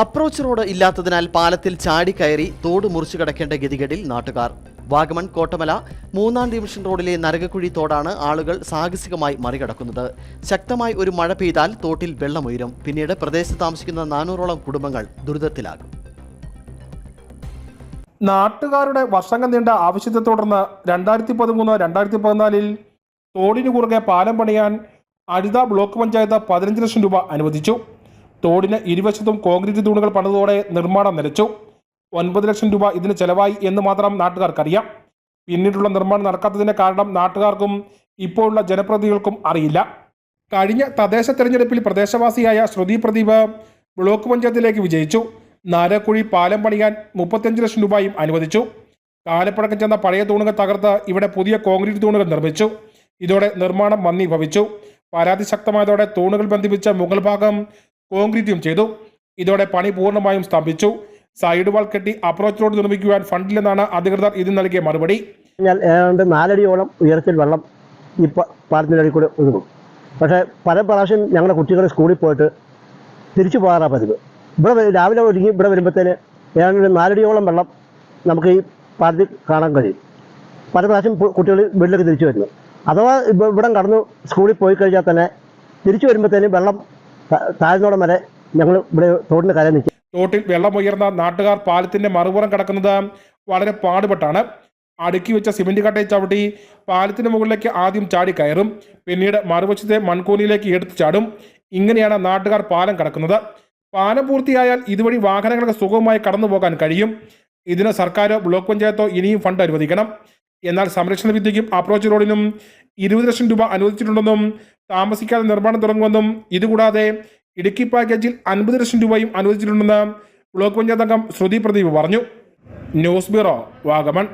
Approach road ഇല്ലാത്തതിനാൽ പാലത്തിൽ ചാടിക്കയറി തോട് മുറിച്ചു കടക്കേണ്ട ഗതികേടിൽ നാട്ടുകാർ. വാഗമൺ കോട്ടമല മൂന്നാം ഡിവിഷൻ റോഡിലെ നരകക്കുഴി തോടാണ് ആളുകൾ സാഹസികമായി മറികടക്കുന്നത്. ശക്തമായി ഒരു മഴ പെയ്താൽ തോട്ടിൽ വെള്ളമുയരും പിന്നീട് പ്രദേശത്ത് താമസിക്കുന്ന നാനൂറോളം കുടുംബങ്ങൾ ദുരിതത്തിലാകും. നാട്ടുകാരുടെ വർഷങ്ങൾ നീണ്ട ആവശ്യത്തെ തുടർന്ന് രണ്ടായിരത്തി പതിമൂന്ന് രണ്ടായിരത്തി പതിനാലിൽ തോടിനു കുറുകെ പാലം പണിയാൻ അരിത ബ്ലോക്ക് പഞ്ചായത്ത് പതിനഞ്ച് ലക്ഷം രൂപ അനുവദിച്ചു. തോടിന് ഇരുവശത്തും കോൺക്രീറ്റ് തൂണുകൾ പണിതോടെ നിർമ്മാണം നിലച്ചു. ഒൻപത് ലക്ഷം രൂപ ഇതിന് ചെലവായി എന്ന് മാത്രം നാട്ടുകാർക്കറിയാം. പിന്നീടുള്ള നിർമ്മാണം നടക്കാത്തതിന്റെ കാരണം നാട്ടുകാർക്കും ഇപ്പോഴുള്ള ജനപ്രതിനിധികൾക്കും അറിയില്ല. കഴിഞ്ഞ തദ്ദേശ തെരഞ്ഞെടുപ്പിൽ പ്രദേശവാസിയായ ശ്രുതി പ്രദീപ് ബ്ലോക്ക് പഞ്ചായത്തിലേക്ക് വിജയിച്ചു. നാരക്കുഴി പാലം പണിയാൻ മുപ്പത്തഞ്ച് ലക്ഷം രൂപയും അനുവദിച്ചു. കാലപ്പഴക്കം ചെന്ന പഴയ തൂണുകൾ തകർത്ത് ഇവിടെ പുതിയ കോൺക്രീറ്റ് തൂണുകൾ നിർമ്മിച്ചു. ഇതോടെ നിർമ്മാണം മന്ദീഭവിച്ചു. പരാതി ശക്തമായതോടെ തൂണുകൾ ബന്ധിപ്പിച്ച മുഗൾ ഭാഗം കോൺക്രീറ്റും ചെയ്തു. ഇതോടെ പണി പൂർണമായും സ്തംഭിച്ചു സൈഡ് വാൾ കെട്ടി അപ്രോച്ച് റോഡ് നിർമ്മിക്കുവാൻ ഫണ്ടില്ലെന്നാണ് അധികൃതർ ഇതിന് നൽകിയ മറുപടി. ഏതാണ്ട് നാലടിയോളം ഉയരത്തിൽ വെള്ളം ഈ പാലത്തിന്റെ കൂടെ ഒഴുകും. പക്ഷേ പല പ്രാവശ്യം ഞങ്ങളുടെ കുട്ടികൾ സ്കൂളിൽ പോയിട്ട് തിരിച്ചു പോകാറാണ് പതിവ്. ഇവിടെ രാവിലെ ഒരുങ്ങി ഇവിടെ വരുമ്പോഴത്തേന് ഏതാണ്ട് നാലടിയോളം വെള്ളം നമുക്ക് ഈ പാലത്തിൽ കാണാൻ കഴിയും. പല പ്രാവശ്യം കുട്ടികൾ വീട്ടിലേക്ക് തിരിച്ചു വരുന്നു. അഥവാ ഇവ- ഇവിടം കടന്നു സ്കൂളിൽ പോയി കഴിഞ്ഞാൽ തന്നെ തിരിച്ചു വരുമ്പോഴത്തേന് വെള്ളം താഴ്ന്നോടം വരെ ഞങ്ങൾ ഇവിടെ തോട്ടിന് കര നിൽക്കും. തോട്ടിൽ വെള്ളമുയർന്ന നാട്ടുകാർ പാലത്തിന്റെ മറുപുറം കിടക്കുന്നത് വളരെ പാടുപെട്ടാണ്. അടുക്കി വെച്ച സിമെന്റ് കട്ടയെ ചവിട്ടി പാലത്തിന് മുകളിലേക്ക് ആദ്യം ചാടി കയറും. പിന്നീട് മറുവശത്തെ മൺകൂനിയിലേക്ക് എടുത്തു ചാടും. ഇങ്ങനെയാണ് നാട്ടുകാർ പാലം കടക്കുന്നത്. പാലം പൂർത്തിയായാൽ ഇതുവഴി വാഹനങ്ങൾക്ക് സുഗമമായി കടന്നു പോകാൻ കഴിയും. ഇതിന് സർക്കാരോ ബ്ലോക്ക് പഞ്ചായത്തോ ഇനിയും ഫണ്ട് അനുവദിക്കണം. എന്നാൽ സംരക്ഷണ വിദ്യയ്ക്കും അപ്രോച്ച് റോഡിനും ഇരുപത് ലക്ഷം രൂപ അനുവദിച്ചിട്ടുണ്ടെന്നും താമസിക്കാതെ നിർമ്മാണം തുടങ്ങുമെന്നും ഇതുകൂടാതെ ഇടുക്കി പാക്കേജിൽ അൻപത് ലക്ഷം രൂപയും അനുവദിച്ചിട്ടുണ്ടെന്ന് ബ്ലോക്ക് പഞ്ചായത്ത് അംഗം ശ്രുതി പ്രദീപ് പറഞ്ഞു. News bureau Vagamon.